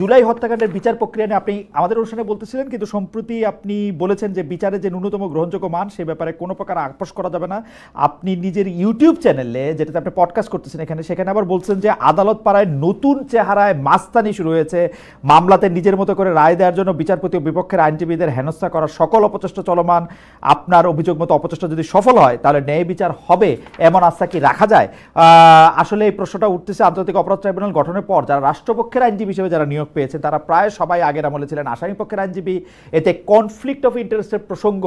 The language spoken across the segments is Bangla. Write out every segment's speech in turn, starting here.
জুলাই হত্যাকাণ্ডের বিচার প্রক্রিয়া নিয়ে আপনি আমাদের অনুষ্ঠানে বলতেছিলেন, কিন্তু সম্প্রতি আপনি বলেছেন যে বিচারে যে ন্যূনতম গ্রহণযোগ্য মান, সে ব্যাপারে কোনো প্রকার আপোষ করা যাবে না। আপনি নিজের ইউটিউব চ্যানেলে যেটাতে আপনি পডকাস্ট করতেছেন এখানে, সেখানে আবার বলছেন যে আদালত পাড়ায় নতুন চেহারায় মাস্তানি শুরু হয়েছে। মামলাতে নিজের মতো করে রায় দেওয়ার জন্য বিচারপতি ও বিপক্ষের আইনজীবীদের হেনস্থা করার সকল অপচেষ্টা চলমান। আপনার অভিযোগ মতো অপচেষ্টা যদি সফল হয়, তাহলে ন্যায় বিচার হবে, এমন আস্থা কি রাখা যায়? আসলে এই প্রশ্নটা উঠতেছে আন্তর্জাতিক অপরাধ ট্রাইব্যুনাল গঠনের পর, যারা রাষ্ট্রপক্ষের আইনজীবী হিসেবে, যারা নিয়োগ পেয়েছে। তারা প্রায় সবাই আগের আমলে ছিলেন আসামি পক্ষের আইনজীবী। এতে কনফ্লিক্ট অফ ইন্টারেস্টের প্রসঙ্গ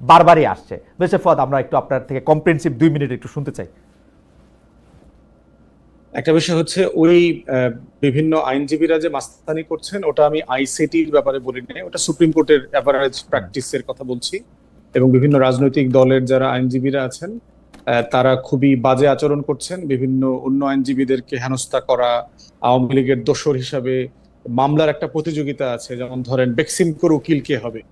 বারবারই আসছে। বেশে ফদ আমরা একটু আপনার থেকে কম্প্রেন্সিভ দুই মিনিট একটু শুনতে চাই। একটা বিষয় হচ্ছে, ওই বিভিন্ন আইনজীবীরা যে মাস্তানি করছেন, ওটা আমি আইসিটির ব্যাপারে বলি নাই, ওটা সুপ্রিম কোর্টের অ্যাভারেজ প্র্যাকটিসের কথা বলছি। এবং বিভিন্ন রাজনৈতিক দলের যারা আইনজীবীরা আছেন তারা খুবই বাজে আচরণ করছেন। বিভিন্ন অন্য আইনজীবীদেরকে হেনস্থা করা, আওয়ামী লীগের দোসর হিসাবে মামলার একটা প্রতিযোগিতা আছে যেমন ধরেন বেক্সিমকোর উকিল কে হবে?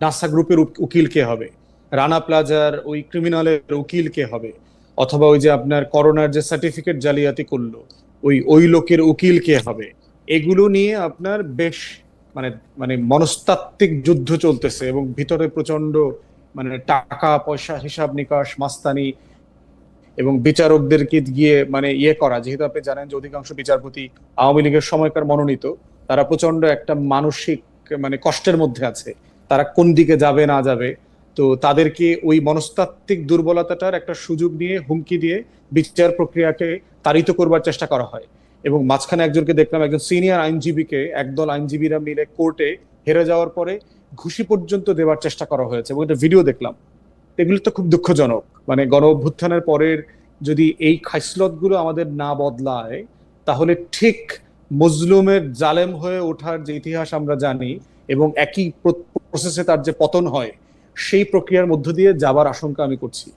নাসা গ্রুপের উক- উকিল কে হবে? রানা প্লাজার ওই ক্রিমিনালের উকিল কে হবে? অথবা ওই যে আপনার করোনার যে সার্টিফিকেট জালিয়াতি করল ওই ওই লোকের উকিল কে হবে? এগুলো নিয়ে আপনার বেশ মানে মানে মনস্তাত্ত্বিক যুদ্ধ চলতেছে এবং ভিতরে প্রচণ্ড মানে টাকা পয়সা হিসাব নিকাশ মাস্তানি এবং বিচারকদেরকে গিয়ে মানে ইয়ে করা? যেহেতু আপনি জানেন যে অধিকাংশ বিচারপতি আওয়ামী লীগের সময়কার মনোনীত, তারা প্রচণ্ড একটা মানসিক মানে কষ্টের মধ্যে আছে। তারা কোন দিকে যাবে, না যাবে? তো তাদেরকে ওই মনস্তাত্ত্বিক দুর্বলতাটার একটা সুযোগ নিয়ে, হুমকি দিয়ে বিচার প্রক্রিয়াকে তাড়িত করবার চেষ্টা করা হয়। এবং মাঝখানে একজনকে দেখলাম, একজন সিনিয়র আইনজীবীকে, একদল আইনজীবীরা মিলে কোর্টে হেরে যাওয়ার পরে ঘুষি পর্যন্ত দেওয়ার চেষ্টা করা হয়েছে। এবং একটা ভিডিও দেখলাম। এগুলো তো খুব দুঃখজনক। মানে গণ অভ্যুত্থানের পরের যদি এই খাইসলতগুলো আমাদের না বদলায়, তাহলে ঠিক মজলুমের জালেম হয়ে ওঠার যে ইতিহাস আমরা জানি এবং একই প্রসেসে তার যে পতন হয়, সেই প্রক্রিয়ার মধ্য দিয়ে যাবার আশঙ্কা আমি করছি।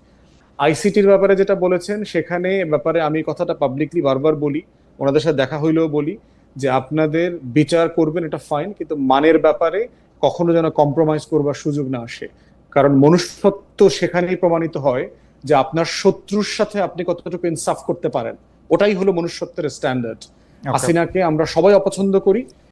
আইসিটির ব্যাপারে যেটা বলেছেন, সেখানে ব্যাপারে আমি কথাটা পাবলিকলি বারবার বলি, ওনাদের সাথে দেখা হইলেও বলি যে আপনাদের বিচার করবেন এটা ফাইন কিন্তু মানের ব্যাপারে কখনো যেন কম্প্রোমাইজ করবার সুযোগ না আসে। কারণ মনুষ্যত্ব সেখানেই প্রমাণিত হয় যে আপনার শত্রুর সাথে আপনি কতটুকু ইনসাফ করতে পারেন। ওটাই হলো মনুষ্যত্বের স্ট্যান্ডার্ড হাসিনাকে আমরা সবাই অপছন্দ করি।